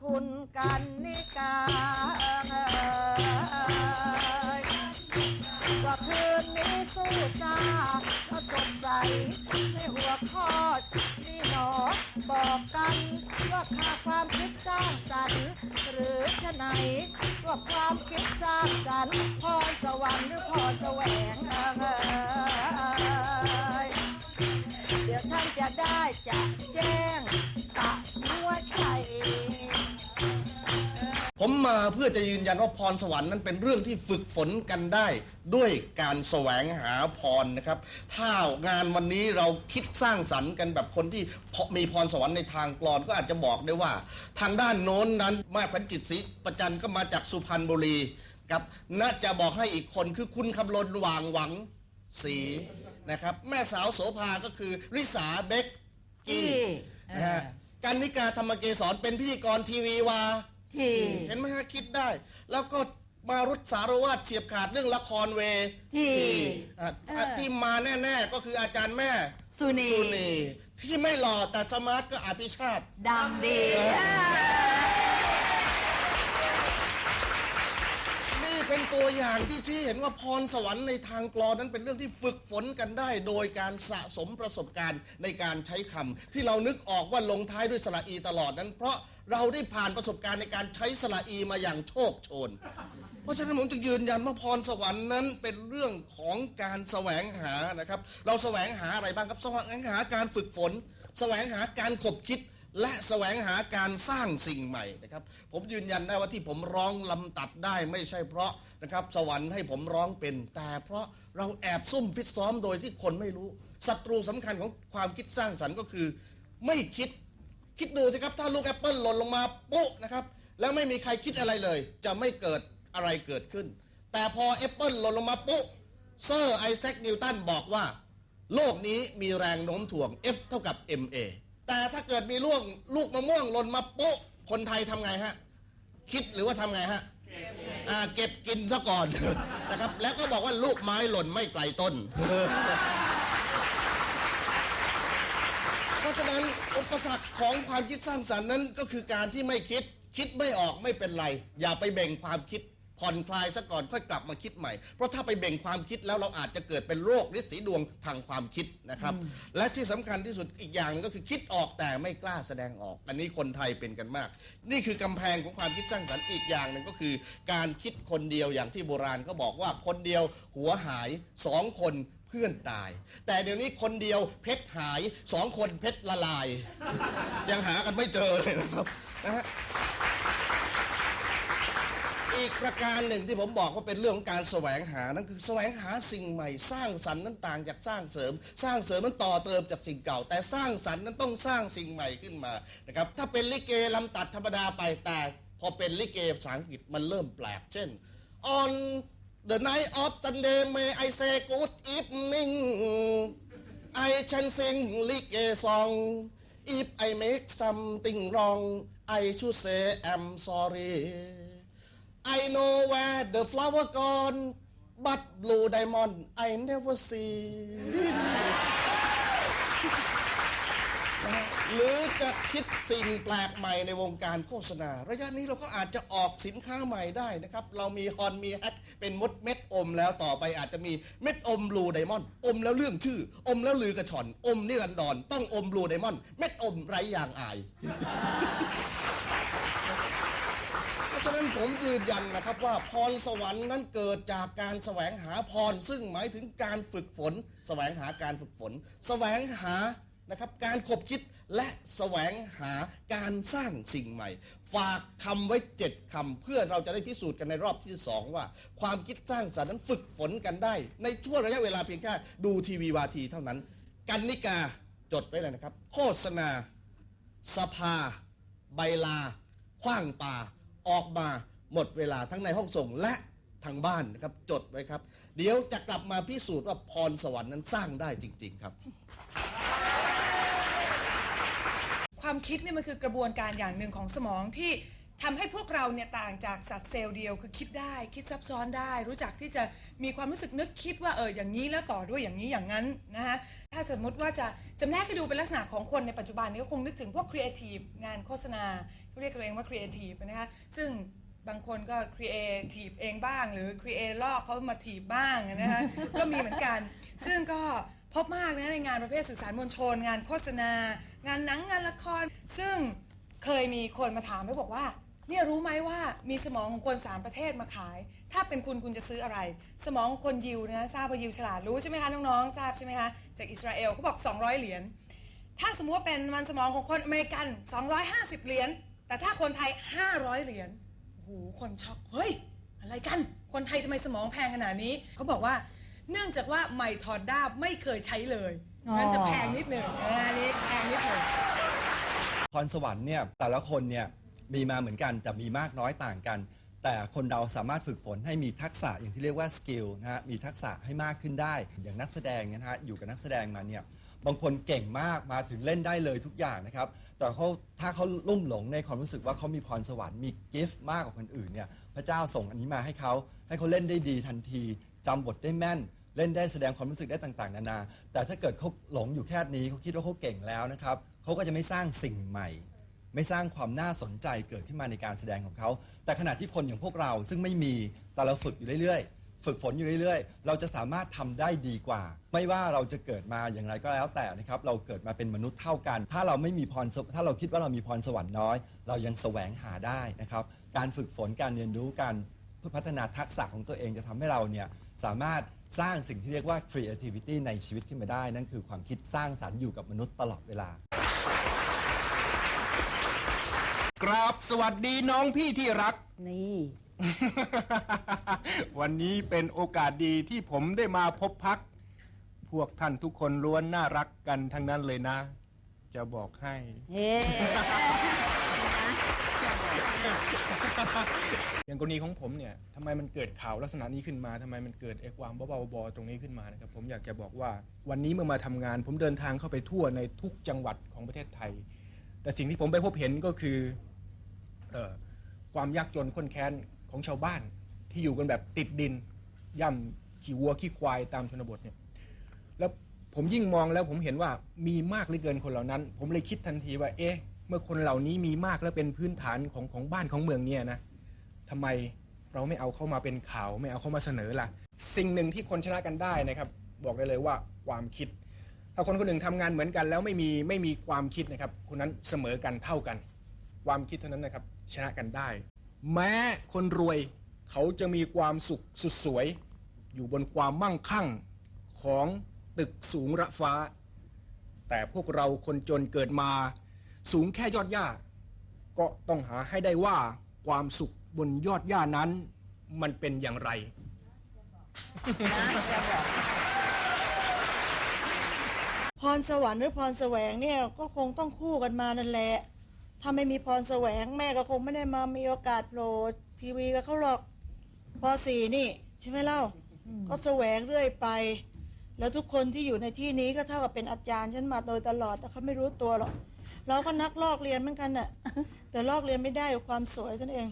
คุณกันนิกาเอยว่าคืนนี้สู้ซาก็สดใสในหัวข้อนี่หนอบอกกันว่าค่าความคิดสร้างสรรค์ หรือชะไหนว่าความคิดสร้างสรรค์พรสวรรค์หรือพรแสวงเอยเดี๋ยวท่านจะได้จะแจ้งตะหัวใจ ผมมาเพื่อจะยืนยันว่าพรสวรรค์นั้นเป็นเรื่องที่ฝึกฝนกันได้ด้วยการแสวงหาพรนะครับ ถ้างานวันนี้เราคิดสร้างสรรค์กันแบบคนที่พอมีพรสวรรค์ในทางกลอนก็อาจจะบอกได้ว่า ทางด้านโน้นนั้นแม่ขวัญจิตศรีประจันก็มาจากสุพรรณบุรีครับน่าจะบอกให้อีกคนคือคุณคำลนหว่างหวังศรีนะครับแม่สาวโสภาก็คือริสาเบกกี้กี้นะฮะเออการนิกาธรรมเกสรเป็นพิธีกรทีวีวา ที่เห็นไหมฮะคิดได้ แล้วก็มารุษสารวาดเฉียบขาดเรื่องละครเวที่อะเออที่มาแน่ ๆ ก็คืออาจารย์แม่สุนีสุนีที่ไม่หล่อแต่สมาร์ทก็อภิชาติดังดี นี่เป็น ตัวอย่างที่ที่เห็นว่าพรสวรรค์ในทางกลอนนั้นเป็นเรื่องที่ฝึกฝนกันได้ โดยการสะสมประสบการณ์ในการใช้คำที่เรานึกออกว่าลงท้ายด้วยสระอีตลอดนั้น เพราะเราได้ผ่านประสบการณ์ในการใช้สระอีมาอย่างโชคโชน เพราะฉะนั้นผมจึงยืนยันว่าพรสวรรค์นั้นเป็นเรื่องของการแสวงหานะครับ เราแสวงหาอะไรบ้างครับแสวงหาการฝึกฝน แสวงหาการขบคิด และแสวงหาการสร้างสิ่งใหม่นะครับ ผมยืนยันได้ว่าที่ผมร้องลำตัดได้ไม่ใช่เพราะนะครับสวรรค์ให้ผมร้องเป็น แต่เพราะเราแอบซุ่มฟิตซ้อมโดยที่คนไม่รู้ศัตรูสำคัญของความคิดสร้างสรรค์ก็คือ ไม่คิดคิดดูสิครับถ้าลูกแอปเปิลหล่นลงมาปุ๊นะครับแล้วไม่มีใครคิดอะไรเลย จะไม่เกิดอะไรเกิดขึ้น แต่พอแอปเปิลหล่นลงมาปุ๊เซอร์ไอแซคนิวตันบอกว่า โลกนี้มีแรงโน้มถ่วง F เท่ากับ ma แต่ถ้าเกิดมีลูกลูกมะม่วงหล่นมาปุ๊คนไทยทำไงฮะ คิดหรือว่าทำไงฮะอ่าเก็บกินซะก่อน นะครับ แล้วก็บอกว่าลูกไม้หล่นไม่ไกลต้น เพราะฉะนั้นอุปสรรคของความคิดสร้างสรรค์นั้นก็คือการที่ไม่คิด คิดไม่ออกไม่เป็นไร อย่าไปเบ่งความคิด ผ่อนคลายซะก่อนค่อยกลับมาคิดใหม่ เพราะถ้าไปเบ่งความคิดแล้วเราอาจจะเกิดเป็นโรคฤทธิ์สีดวงทางความคิดนะครับ และที่สำคัญที่สุดอีกอย่างหนึงก็คือคิดออกแต่ไม่กล้าแสดงออก อันนี้คนไทยเป็นกันมาก นี่คือกำแพงของความคิดสร้างสรรค์อีกอย่างหนึ่งก็คือ การคิดคนเดียวอย่างที่โบราณก็บอกว่าคนเดียวหัวหายสองคนเพื่อนตาย แต่เดี๋ยวนี้คนเดียวเพชรหายสองคนเพชรละลาย ยังหากันไม่เจอเลยนะครับนะฮะ อีกประการหนึ่งที่ผมบอกว่าเป็นเรื่องของการแสวงหานั่นคือแสวงหาสิ่งใหม่สร้างสรรค์นั้นต่างจากสร้างเสริม สร้างเสริมมันต่อเติมจากสิ่งเก่า แต่สร้างสรรค์นั้นต้องสร้างสิ่งใหม่ขึ้นมานะครับถ้าเป็นลิเกลำตัดธรรมดาไปแต่พอเป็นลิเกภาษาอังกฤษมันเริ่มแปลกเช่น on the night of Sunday may I say good evening I can sing ลิเก song if I make something wrong I should say I'm sorry I know where the flower gone but blue diamond I never see หรือจะคิดสิ่งแปลกใหม่ในวงการโฆษณา ระยะนี้เราก็อาจจะออกสินค้าใหม่ได้นะครับ เรามีฮอนมีแฮทเป็นมดเม็ดอมแล้วต่อไปอาจจะมีเม็ดอมบลูไดมอนด์อมแล้วเรื่องชื่อ อมแล้วลือกระชอน อมนิรันดรต้องอมบลูไดมอนด์เม็ดอมไร้ยางอาย ฉะนั้นผมยืนยันนะครับว่าพรสวรรค์นั้นเกิดจากการแสวงหาพร ซึ่งหมายถึงการฝึกฝน แสวงหาการฝึกฝน แสวงหานะครับการขบคิดและแสวงหาการสร้างสิ่งใหม่ ฝากคำไว้เจ็ดคำเพื่อเราจะได้พิสูจน์กันในรอบที่สองว่า ความคิดสร้างสรรค์นั้นฝึกฝนกันได้ ในช่วงระยะเวลาเพียงแค่ดูทีวีวาทีเท่านั้น กันนิกาจดไว้เลยนะครับ โฆษณา สภา ใบลาคว้างปา ออกมาหมดเวลาทั้งในห้องส่งและทางบ้านนะครับจดไว้ครับ เดี๋ยวจะกลับมาพิสูจน์ว่าพรสวรรค์นั้นสร้างได้จริง ๆ ครับ ความคิดเนี่ยมันคือกระบวนการอย่างหนึ่งของสมองที่ ทำให้พวกเราเนี่ยต่างจากสัตว์เซลล์เดียวคือคิดได้คิดซับซ้อนได้ รู้จักที่จะมีความรู้สึกนึกคิดว่าเอออย่างนี้แล้วต่อด้วยอย่างนี้อย่างนั้นนะคะถ้าสมมติว่าจะจำแนกให้ดูเป็นลักษณะของคนในปัจจุบันนี้ก็คงนึกถึงพวกครีเอทีฟงานโฆษณาเขาเรียกตัวเองว่าครีเอทีฟนะคะซึ่งบางคนก็ครีเอทีฟเองบ้าง หรือครีเอลอกเขามาทีบบ้างนะคะก็มีเหมือนกัน ซึ่งก็พบมากนะในงานประเภทสื่อสารมวลชน งานโฆษณา งานหนังงานละคร ซึ่งเคยมีคนมาถามไม่บอกว่า เนี่ยรู้ไหมว่ามีสมองของคนสามประเทศมาขาย ถ้าเป็นคุณคุณจะซื้ออะไร สมองของคนยิวนะทราบว่ายิวฉลาดรู้ใช่ไหมคะน้องๆทราบใช่ไหมคะจากอิสราเอลเขาบอก 200 เหรียญถ้าสมมติว่าเป็นมันสมองของคนอเมริกัน 250 เหรียญแต่ถ้าคนไทย 500 เหรียญโอ้โหคนช็อกเฮ้ยอะไรกัน คนไทยทำไมสมองแพงขนาดนี้เขาบอกว่าเนื่องจากว่าใหม่ถอดด้าบไม่เคยใช้เลยอ๋อมันจะแพงนิดหนึ่งอันนี้แพงนิดหนึ่งพรสวรรค์เนี่ยแต่ละคนเนี่ย มีมาเหมือนกัน แต่มีมากน้อยต่างกัน แต่คนเราสามารถฝึกฝนให้มีทักษะอย่างที่เรียกว่าสกิลนะฮะมีทักษะให้มากขึ้นได้ อย่างนักแสดงเนี่ยนะฮะอยู่กับนักแสดงมาเนี่ยบางคนเก่งมากมาถึงเล่นได้เลยทุกอย่างนะครับ แต่เขาถ้าเขาลุ่มหลงในความรู้สึกว่าเขามีพรสวรรค์มีกิฟต์มากกว่าคนอื่นเนี่ยพระเจ้าส่งอันนี้มาให้เขาให้เขาเล่นได้ดีทันทีจำบทได้แม่นเล่นได้แสดงความรู้สึกได้ต่างๆ นานา แต่ถ้าเกิดเขาหลงอยู่แค่นี้เขาคิดว่าเขาเก่งแล้วนะครับเขาก็จะไม่สร้างสิ่งใหม่ ไม่สร้างความน่าสนใจเกิดขึ้นมาในการแสดงของเขา แต่ขณะที่คนอย่างพวกเราซึ่งไม่มีแต่เราฝึกอยู่เรื่อยๆ ฝึกฝนอยู่เรื่อยๆ เราจะสามารถทำได้ดีกว่า ไม่ว่าเราจะเกิดมาอย่างไรก็แล้วแต่นะครับเราเกิดมาเป็นมนุษย์เท่ากัน ถ้าเราไม่มีพรสวถ้าเราคิดว่าเรามีพรสวรรค์น้อย เรายังแสวงหาได้นะครับการฝึกฝนการเรียนรู้การพัฒนาทักษะของตัวเองจะทำให้เราเนี่ยสามารถสร้างสิ่งที่เรียกว่า creativity ในชีวิตขึ้นมาได้ นั่นคือความคิดสร้างสรรค์อยู่กับมนุษย์ตลอดเวลา กราบสวัสดีน้องพี่ที่รัก นี่ วันนี้เป็นโอกาสดีที่ผมได้มาพบพัก พวกท่านทุกคนล้วนน่ารักกันทั้งนั้นเลยนะ จะบอกให้ เฮ้อย่างกรณีของผมเนี่ยทำไมมันเกิดข่าวลักษณะนี้ขึ้นมาทำไมมันเกิดไอ้ความบ้าๆบอๆตรงนี้ขึ้นมานะครับผมอยากจะบอกว่าวันนี้เมื่อมาทำงาน ผมเดินทางเข้าไปทั่วในทุกจังหวัดของประเทศไทย แต่สิ่งที่ผมไปพบเห็นก็คือเออ ความยากจนข้นแค้นของชาวบ้านที่อยู่กันแบบติดดิน ย่ำขี่วัวขี้ควายตามชนบทเนี่ยแล้วผมยิ่งมองแล้วผมเห็นว่ามีมากเหลือเกินคนเหล่านั้น ผมเลยคิดทันทีว่า เอ๊ะ เมื่อคนเหล่านี้มีมากแล้วเป็นพื้นฐานของของบ้านของเมืองเนี่ยนะทำไมเราไม่เอาเข้ามาเป็นข่าว ไม่เอาเข้ามาเสนอล่ะ สิ่งหนึ่งที่คนชนะกันได้นะครับ บอกได้เลยว่าความคิด ถ้าคนคนหนึ่งทำงานเหมือนกันแล้วไม่มีไม่มีความคิดนะครับ คนนั้นเสมอกันเท่ากัน ความคิดเท่านั้นนะครับ ชนะกันได้ แม้คนรวยเขาจะมีความสุขสุดสวย อยู่บนความมั่งคั่งของตึกสูงระฟ้า แต่พวกเราคนจนเกิดมา สูงแค่ยอดหญ้า ก็ต้องหาให้ได้ว่าความสุขบนยอดหญ้านั้น มันเป็นอย่างไร พรสวรรค์หรือพรแสวงเนี่ยก็คงต้องคู่กันมานั่นแหละ ถ้าไม่มีพรแสวงแม่ก็คงไม่ได้มามีโอกาสโผล่ทีวีกับเขาหรอกพอสี่นี่ ใช่ไหมเล่า ก็แสวงเรื่อยไป แล้วทุกคนที่อยู่ในที่นี้ก็เท่ากับเป็นอาจารย์ฉันมาโดยตลอดแต่เขาไม่รู้ตัวหรอกเราก็นักลอกเรียนเหมือนกันน่ะ แต่ลอกเรียนไม่ได้กับความสวยนั่นเอง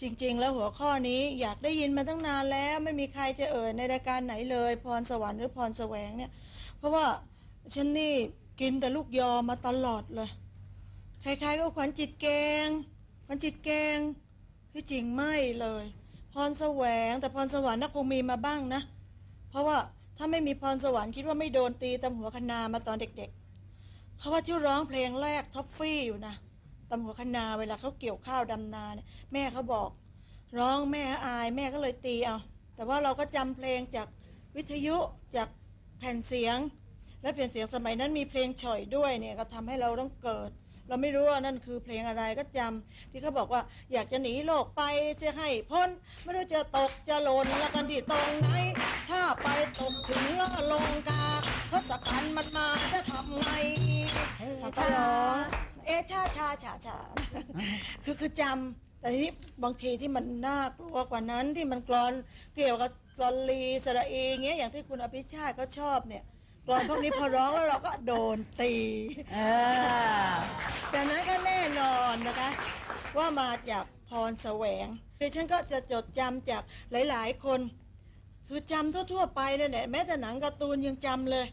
จริง ๆ แล้วหัวข้อนี้อยากได้ยินมาตั้งนานแล้ว ไม่มีใครจะเอ่ยในรายการไหนเลย พรสวรรค์หรือพรแสวงเนี่ย เพราะว่าฉันนี่กินแต่ลูกยอมาตลอดเลย ใครๆก็ขวัญจิตแกง ขวัญจิตแกงที่จริงไม่เลย พรแสวงแต่พรสวรรค์น่าคงมีมาบ้างนะ เพราะว่าถ้าไม่มีพรสวรรค์คิดว่าไม่โดนตีตำหัวคณามาตอนเด็กๆ เขาว่าที่ร้องเพลงแรกท็อปฟี่อยู่นะตำหัวคณาเวลาเขาเกี่ยวข้าวดำนาเนี่ยแม่เขาบอก ร้องแม่อายแม่ก็เลยตีเอาแต่ว่าเราก็จำเพลงจากวิทยุจาก แผ่นเสียง และแผ่นเสียงสมัยนั้นมีเพลงฉ่อยด้วยเนี่ยก็ทำให้เราต้องเกิด เราไม่รู้ว่านั่นคือเพลงอะไรก็จำที่เขาบอกว่าอยากจะหนีโลกไปจะให้พ้น ไม่รู้จะตกจะหล่นละกันที่ตรงไหน ถ้าไปตกถึงละลงกาทศกัณฐ์มันมาจะทำไงเขาก็ร้องเอ๊ะชาชาชาชาคือคือจำแต่ทีนี้บางทีที่มันน่ากลัวกว่านั้นที่มันกรอนเกี่ยวกับ กรอนลีสระเองเงี้ยอย่างที่คุณอภิชาติเขาชอบเนี่ยกกลอนพวกนี้พอร้องแล้วเราก็โดนตีเออดังนั้นก็แน่นอนนะคะ ว่ามาจากพรแสวงคือฉันก็จะจดจำจากหลาย ๆ คน คือจำทั่ว ๆ ไปเนี่ยแหละแม้แต่หนังการ์ตูนยังจำเลย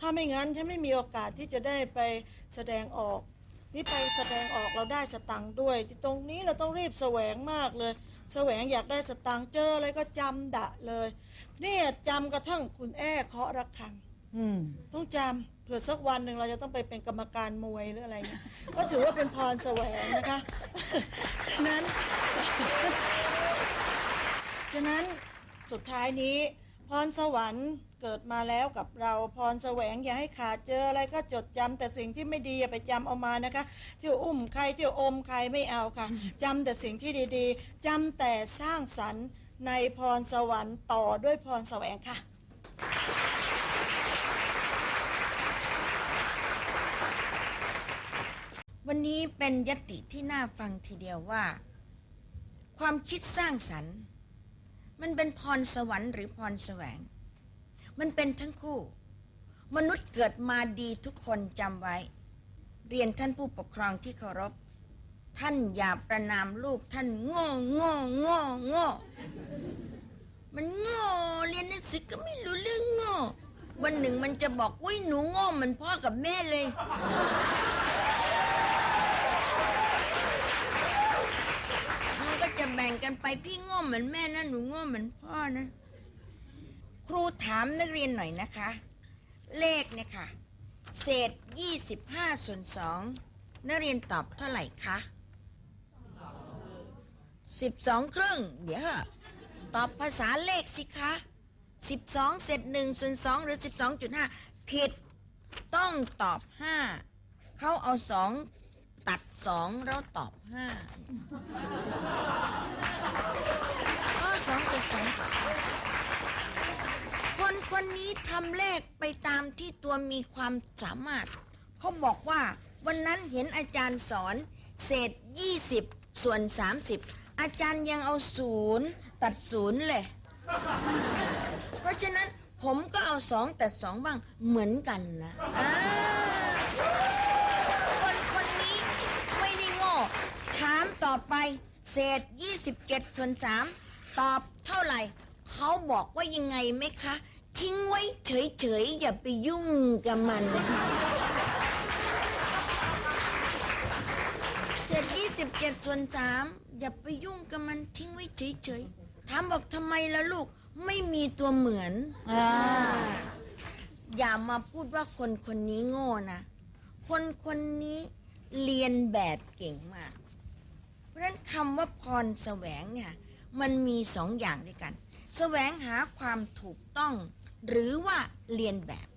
ถ้าไม่งั้นฉันไม่มีโอกาสที่จะได้ไปแสดงออก นี่ไปแสดงออกเราได้สตังค์ด้วยที่ตรงนี้เราต้องรีบแสวงมากเลย แสวงอยากได้สตังค์เจออะไรก็จำดะเลยเนี่ยจำกระทั่งคุณแอ้เคาะระฆังอืมต้องจำเผื่อสักวันหนึ่งเราจะต้องไปเป็นกรรมการมวยหรืออะไรเงี้ยก็ถือว่าเป็นพรแสวงนะคะฉะนั้นฉะนั้นสุดท้ายนี้พรสวรรค์ เกิดมาแล้วกับเราพรแสวงอย่าให้ขาดเจออะไรก็จดจำแต่สิ่งที่ไม่ดีอย่าไปจำเอามานะคะเที่ยวอุ้มใครเที่ยวอมใครไม่เอาค่ะจำแต่สิ่งที่ดีๆจำแต่สร้างสรรค์ในพรสวรรค์ต่อด้วยพรแสวงค่ะวันนี้เป็นยติที่น่าฟังทีเดียวว่า ความคิดสร้างสรรค์ มันเป็นพรสวรรค์หรือพรแสวง มันเป็นทั้งคู่ มนุษย์เกิดมาดีทุกคนจำไว้ เรียนท่านผู้ปกครองที่เคารพ ท่านอย่าประนามลูกท่านโง่โง่โง่โง่มันโง่เรียนหนังสือก็ไม่รู้เรื่องโง่วันหนึ่งมันจะบอกว่าหนูโง่เหมือนพ่อกับแม่เลย มันก็จะแบ่งกันไปพี่โง่เหมือนแม่นะหนูโง่เหมือนพ่อนะ รูถามนักเรียนหน่อยนะคะ เลขเนี่ยค่ะ เศษ 25ส่วน2นักเรียนตอบเท่าไหร่คะ12 ครึ่ง เดี๋ยวตอบภาษาเลขสิคะ12 เศษ1ส่วน2หรือ 12.5 ผิดต้องตอบ 5 เขาเอา 2 ตัด2แล้วตอบ 5 ข้อสองกับสอง คนนนี้ทำเลขไปตามที่ตัวมีความสามารถ เขาบอกว่าวันนั้นเห็นอาจารย์สอน เศษ 20 ส่วน 30 อาจารย์ยังเอาศูนย์ตัดศูนย์เลย เพราะฉะนั้นผมก็เอาสองตัดสองบ้างเหมือนกันนะอ่าคนคนนี้ไม่ได้โง่ถามต่อไป เศษ 27 ส่วน 3 ตอบเท่าไหร่ เขาบอกว่ายังไงไหมคะ ทิ้งไว้เฉยๆ อย่าไปยุ่งกับมันเศษ27ส่วน3อย่าไปยุ่งกับมันทิ้งไว้เฉยๆ ถามบอกทำไมล่ะลูกไม่มีตัวเหมือนอ่า อย่ามาพูดว่าคนคนนี้โง่นะ คนคนนี้เรียนแบบเก่งมาก เพราะฉะนั้นคำว่าพรแสวงเนี่ย มันมีสองอย่างด้วยกัน แสวงหาความถูกต้อง หรือว่าเรียนแบบ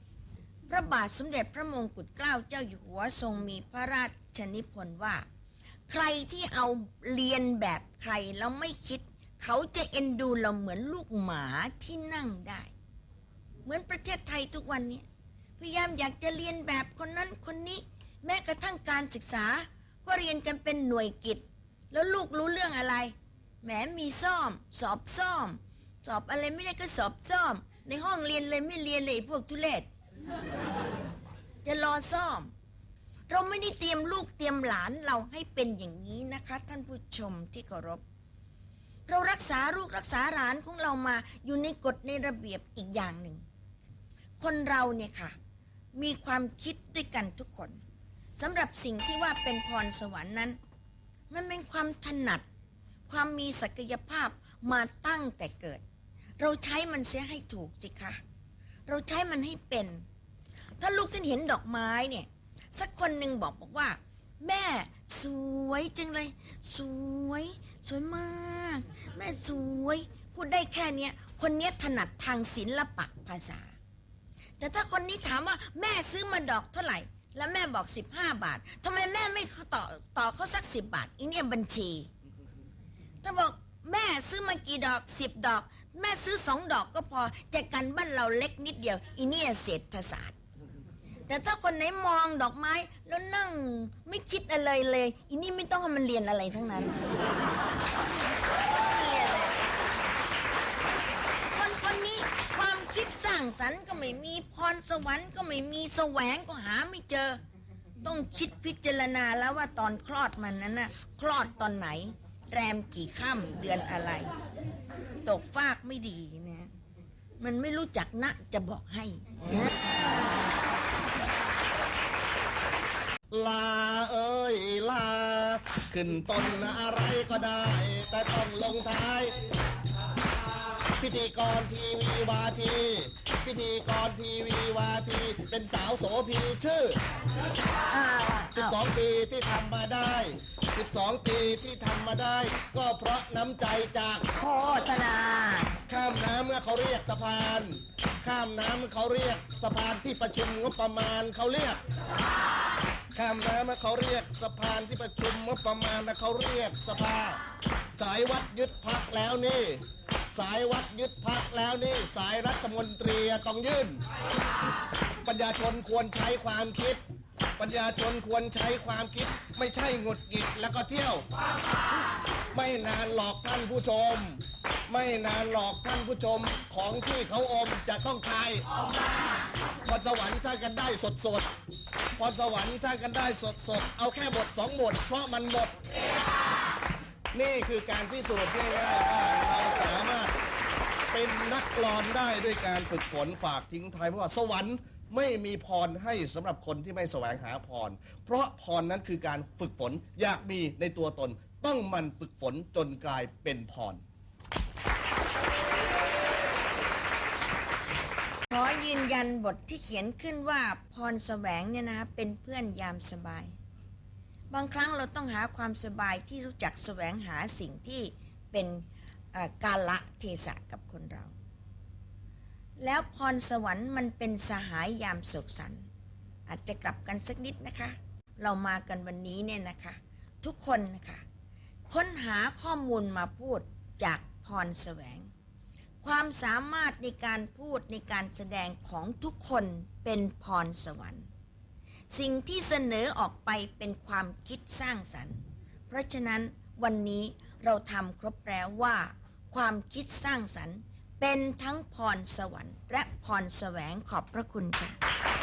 พระบาทสมเด็จพระมงกุฎเกล้าเจ้าอยู่หัวทรงมีพระราชนิพนธ์ว่า ใครที่เอาเรียนแบบใครแล้วไม่คิด เขาจะเอ็นดูเราเหมือนลูกหมาที่นั่งได้ เหมือนประเทศไทยทุกวันนี้พยายามอยากจะเรียนแบบคนนั้นคนนี้ แม้กระทั่งการศึกษา ก็เรียนกันเป็นหน่วยกิจ แล้วลูกรู้เรื่องอะไรแหมมีซ่อม สอบซ่อม สอบอะไรไม่ได้ก็สอบซ่อม ในห้องเรียนเลยไม่เรียนเลยพวกทุเลศจะรอซ่อม เราไม่ได้เตรียมลูกเตรียมหลานเราให้เป็นอย่างนี้นะคะ ท่านผู้ชมที่เคารพ เรารักษาลูกรักษาหลานของเรามาอยู่ในกฎในระเบียบอีกอย่างหนึ่ง คนเราเนี่ยค่ะ มีความคิดด้วยกันทุกคนสำหรับสิ่งที่ว่าเป็นพรสวรรค์นั้น มันเป็นความถนัด ความมีศักยภาพมาตั้งแต่เกิด เราใช้มันเสียให้ถูกสิคะเราใช้มันให้เป็น ถ้าลูกท่านเห็นดอกไม้เนี่ย สักคนหนึ่งบอกบอกว่า แม่สวยจังเลย สวย สวยมาก แม่สวย พูดได้แค่เนี้ยคนเนี้ยถนัดทางศิลปะภาษา แต่ถ้าคนนี้ถามว่าแม่ซื้อมาดอกเท่าไหร่ แล้วแม่บอก 15 บาททำไมแม่ไม่ต่อต่อเขาสักสิบาทอีเนี่ยบัญชีถ้าบอกแม่ซื้อมากี่ดอกสิบดอก แม่ซื้อสองดอกก็พอแจกันบ้านเราเล็กนิดเดียวอีเนี่ยเศรษฐศาสตร์ แต่ถ้าคนไหนมองดอกไม้ แล้วนั่งไม่คิดอะไรเลย อีนี่ไม่ต้องให้มันเรียนอะไรทั้งนั้นคนคนนี้ความคิดสร้างางสรรค์ก็ไม่มีพรสวรรค์ก็ไม่มีแสวงก็หาไม่เจอ ต้องคิดพิจารณาแล้วว่าตอนคลอดมันนั้นน่ะคลอดตอนไหน แรมกี่ค่ำเดือนอะไร ตกฟากไม่ดีนะ มันไม่รู้จักนะจะบอกให้นะลาเอ้ยลา ขึ้นต้นอะไรก็ได้ แต่ต้องลงท้าย พิธีกรทีวีวาที พิธีกรทีวีวาที เป็นสาวโสพีชื่อ อ้าวอ้าว12 ปีที่ทำมาได้ 12 ปีที่ทำมาได้ ก็เพราะน้ำใจจากโฆษณา ข้ามน้ำเมื่อเขาเรียกสะพาน ข้ามน้ำเมื่อเขาเรียกสะพานที่ประชุมงบประมาณเขาเรียก ข้ามน้ำเมื่อเขาเรียกสะพานที่ประชุมงบประมาณนะเขาเรียกสภา สายวัดยึดพักแล้วนี่ สายวัดยึดพักแล้วนี่ สายรัฐมนตรีต้องยื่นปัญญาชนควรใช้ความคิด ปัญญาชนควรใช้ความคิด ไม่ใช่หงุดหงิดแล้วก็เที่ยว ไม่นานหลอกท่านผู้ชม ไม่นานหลอกท่านผู้ชมของที่เขาอมจะต้องคายพรสวรรค์สร้างกันได้สดสดพรสวรรค์สร้างกันได้สดสดเอาแค่บทสองบทเพราะมันหมด นี่คือการพิสูจน์ง่ายๆว่าเราสามารถเป็นนักกลอนได้ด้วยการฝึกฝนฝากทิ้งท้ายเพราะว่าสวรรค์ ไม่มีพรให้สำหรับคนที่ไม่แสวงหาพร เพราะพรนั้นคือการฝึกฝนอยากมีในตัวตน ต้องหมันฝึกฝนจนกลายเป็นพร ขอยืนยันบทที่เขียนขึ้นว่าพรแสวงเนี่ยนะเป็นเพื่อนยามสบาย บางครั้งเราต้องหาความสบายที่รู้จักแสวงหาสิ่งที่เป็นเอ่อกาละเทศะกับคนเรา แล้วพรสวรรค์มันเป็นสหายยามโศกสันต์อาจจะกลับกันสักนิดนะคะ เรามากันวันนี้เนี่ยนะคะ ทุกคนนะคะ ค้นหาข้อมูลมาพูดจากพรแสวง ความสามารถในการพูดในการแสดงของทุกคนเป็นพรสวรรค์ สิ่งที่เสนอออกไปเป็นความคิดสร้างสรรค์ เพราะฉะนั้นวันนี้เราทำครบแล้วว่า ความคิดสร้างสรรค์ เป็นทั้งพรสวรรค์และพรแสวงขอบพระคุณค่ะ